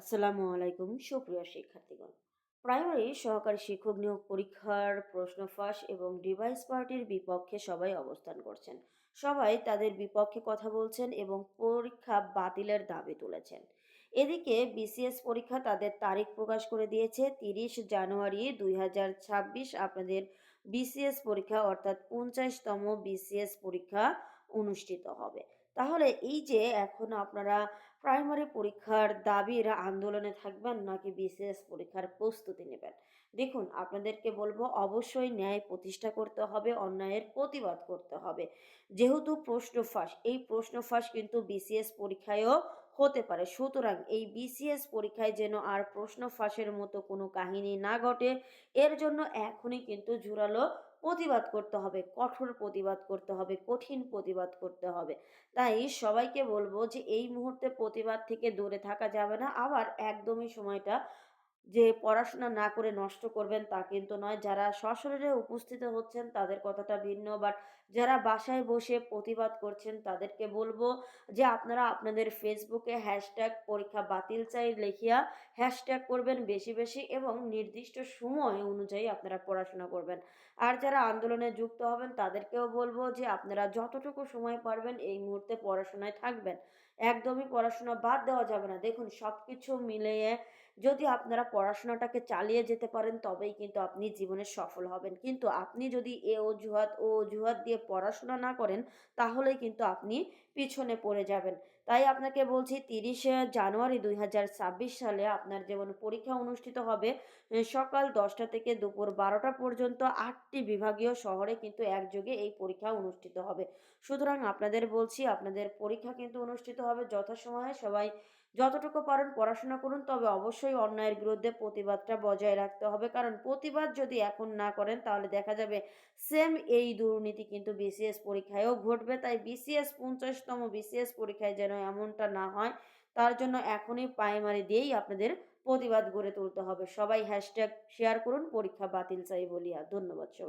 আসসালামু আলাইকুম, সুপ্রিয় শিক্ষার্থীগণ। প্রাইমারি সহকারী শিক্ষক নিয়োগ পরীক্ষার প্রশ্ন ফাঁস এবং ডিভাইস পার্টির বিপক্ষে সবাই অবস্থান করছেন। সবাই তাদের বিপক্ষে কথা বলছেন এবং পরীক্ষা বাতিলের দাবি তুলেছেন। এদিকে বিসিএস পরীক্ষা তাদের তারিখ প্রকাশ করে দিয়েছে, তিরিশ জানুয়ারি দুই হাজার ছাব্বিশ আপনাদের বিসিএস পরীক্ষা অর্থাৎ পঞ্চাশতম বিসিএস পরীক্ষা অনুষ্ঠিত হবে। তাহলে এই যে এখন আপনারা প্রাইমারি পরীক্ষার দাবির আন্দোলনে থাকবেন নাকি বিসিএস পরীক্ষার প্রস্তুতি নেবেন? দেখুন, আপনাদেরকে বলব অবশ্যই ন্যায় প্রতিষ্ঠা করতে হবে, অন্যায়ের প্রতিবাদ করতে হবে। যেহেতু প্রশ্ন ফাঁস, এই প্রশ্ন ফাঁস কিন্তু বিসিএস পরীক্ষায়ও হতে পারে। সুতরাং এই বিসিএস পরীক্ষায় যেন আর প্রশ্ন ফাঁসের মতো কোনো কাহিনী না ঘটে, এর জন্য এখনই কিন্তু জোরালো প্রতিবাদ করতে হবে, কঠোর প্রতিবাদ করতে হবে, কঠিন প্রতিবাদ করতে হবে। তাই সবাইকে বলব যে, এই মুহূর্তে প্রতিবাদ থেকে দূরে থাকা যাবে না। আবার একদমই সময়টা যে পড়াশোনা না করে নষ্ট করবেন তা কিন্তু নয়। যারা সশরীরে উপস্থিত হচ্ছেন তাদের কথাটা ভিন্ন বাট যারা বাসায় বসে প্রতিবাদ করছেন তাদেরকে বলব যে আপনারা আপনাদের ফেসবুকে হ্যাশট্যাগ পরীক্ষা বাতিল চাই লিখিয়া হ্যাশট্যাগ করবেন বেশি বেশি এবং নির্দিষ্ট সময় অনুযায়ী আপনারা পড়াশোনা করবেন। আর যারা আন্দোলনে যুক্ত হবেন তাদেরকেও বলব যে আপনারা যতটুকু সময় পারবেন এই মুহূর্তে পড়াশোনায় থাকবেন। একদমই পড়াশোনা বাদ দেওয়া যাবে না। দেখুন সব কিছু মিলিয়ে যদি আপনারা পড়াশোনাটাকে চালিয়ে যেতে পারেন, তবেই কিন্তু আপনি জীবনে সফল হবেন। কিন্তু আপনি যদি এ অজুহাত, ও অজুহাত দিয়ে পড়াশোনা না করেন, তাহলেই কিন্তু আপনি পিছনে পড়ে যাবেন। তাই আপনাকে বলছি, তিরিশে জানুয়ারি দুই হাজার ছাব্বিশ সালে আপনার যেমন পরীক্ষা অনুষ্ঠিত হবে সকাল দশটা থেকে দুপুর বারোটা পর্যন্ত আটটি বিভাগীয় শহরে কিন্তু একযোগে এই পরীক্ষা অনুষ্ঠিত হবে। সুতরাং আপনাদের বলছি, আপনাদের পরীক্ষা কিন্তু অনুষ্ঠিত হবে যথাসময়ে। সবাই যতটুকু পারেন পড়াশোনা করুন, তবে অবশ্যই অন্যায়ের বিরুদ্ধে প্রতিবাদটা বজায় রাখতে হবে। কারণ প্রতিবাদ যদি এখন না করেন, তাহলে দেখা যাবে সেম এই দুর্নীতি কিন্তু বিসিএস পরীক্ষায়ও ঘটবে। তাই বিসিএস পঞ্চাশতম বিসিএস পরীক্ষায় যেন এমনটা না হয়, তার জন্য এখনই প্রাইমারি দিয়েই আপনাদের প্রতিবাদ গড়ে তুলতে হবে। সবাই হ্যাশট্যাগ শেয়ার করুন, পরীক্ষা বাতিল চাই বলিয়া। ধন্যবাদ সবাই।